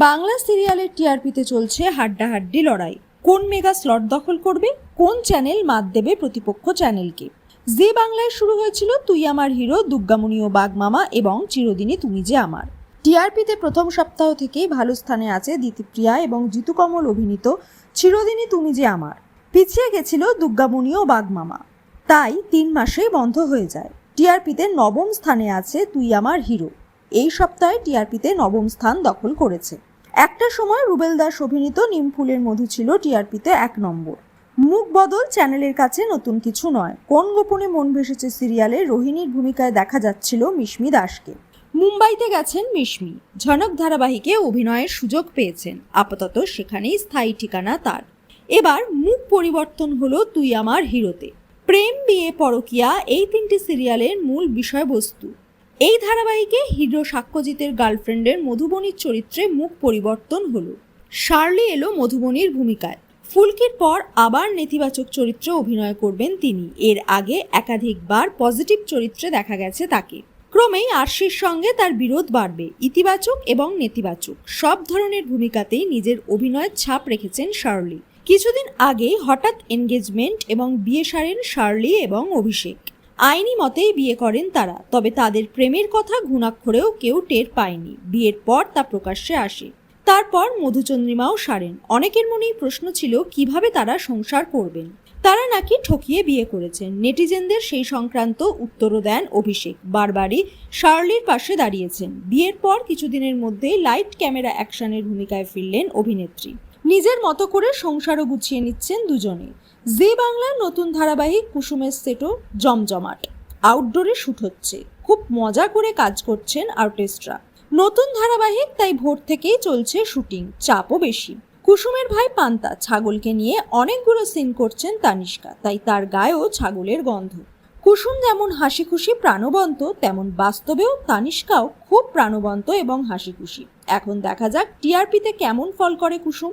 বাংলা সিরিয়ালের টিআরপিতে চলছে হাড্ডাহাড্ডি লড়াই। কোন মেগা স্লট দখল করবে? কোন চ্যানেল মাত দেবে প্রতিপক্ষ চ্যানেলকে? জি বাংলায় শুরু হয়েছিল তুই আমার হিরো দুর্গামণি ও বাগমামা এবং চিরদিনই তুমি যে আমার। টিআরপিতে প্রথম সপ্তাহ থেকেই ভালো স্থানে আছে দিতিপ্রিয়া এবং জিতুকমল অভিনীত চিরদিনই তুমি যে আমার। পিছিয়ে গেছিল দুর্গামণি ও বাগমামা তাই তিন মাসেই বন্ধ হয়ে যায়। টিআরপিতে নবম স্থানে আছে তুই আমার হিরো। এই সপ্তাহে টিআরপিতে নবম স্থান দখল করেছে। একটা সময় রুবেল দাস অভিনীত নিমফুলের মধু ছিল টিআরপিতে এক নম্বর। মুখ বদল চ্যানেলের কাছে নতুন কিছু নয়। কোন গোপনে মন ভেসেছে সিরিয়ালে রোহিণীর ভূমিকায় দেখা যাচ্ছিল মিশমি দাসকে। মুম্বাইতে গেছেন মিশমি। ঝনক ধারাবাহিকে অভিনয়ের সুযোগ পেয়েছেন। আপাতত সেখানেই স্থায়ী ঠিকানা তার। এবার মুখ পরিবর্তন হলো তুই আমার হিরোতে। প্রেম, বিয়ে, পরকিয়া এই তিনটি সিরিয়ালের মূল বিষয়বস্তু। এই ধারাবাহিকে হিরো সাক্ষ্যজিতের গার্লফ্রেন্ডের মধুবনীর চরিত্রে মুখ পরিবর্তন হলো। শার্লি এলো মধুবনীর ভূমিকায়। ফুলকির পর আবার নেতিবাচক চরিত্রে অভিনয় করবেন তিনি। এর আগে একাধিকবার পজিটিভ চরিত্রে দেখা গেছে তাকে। ক্রমেই আরশির সঙ্গে তার বিরোধ বাড়বে। ইতিবাচক এবং নেতিবাচক সব ধরনের ভূমিকাতেই নিজের অভিনয়ের ছাপ রেখেছেন শার্লি। কিছুদিন আগে হঠাৎ এনগেজমেন্ট এবং বিয়ে সারেন শার্লি এবং অভিষেক। আইনি মতেই বিয়ে করেন তারা, তবে তাদের প্রেমের কথা ঘুণাক্ষরেও কেউ টের পায়নি। বিয়ের পর তা প্রকাশ্যে আসে। তারপর মধুচন্দ্রিমাও সারেন। অনেকের মনেই প্রশ্ন ছিল, কীভাবে তারা সংসার করবেন? তারা নাকি ঠকিয়ে বিয়ে করেছেন। নেটিজেনদের সেই সংক্রান্ত উত্তরও দেন অভিষেক। বারবারই শার্লির পাশে দাঁড়িয়েছেন। বিয়ের পর কিছুদিনের মধ্যেই লাইট ক্যামেরা অ্যাকশনের ভূমিকায় ফিরলেন অভিনেত্রী। নিজের মতো করে সংসারও গুছিয়ে নিচ্ছেন দুজনে জি বাংলার নতুন ধারাবাহিক কুসুমের সেটও জমজমাট। আউটডোরে শ্যুট হচ্ছে। খুব মজা করে কাজ করছেন আর্টিস্টরা। নতুন ধারাবাহিক তাই ভোর থেকেই চলছে শুটিং, চাপও বেশি। কুসুমের ভাই পান্তা ছাগলকে নিয়ে অনেকগুলো সিন করছেন তানিষ্কা, তাই তার গায়েও ছাগলের গন্ধ। কুসুম যেমন হাসি খুশি প্রাণবন্ত, তেমন বাস্তবেও তানিষ্কাও খুব প্রাণবন্ত এবং হাসি খুশি এখন দেখা যাক টিআরপিতে কেমন ফল করে কুসুম।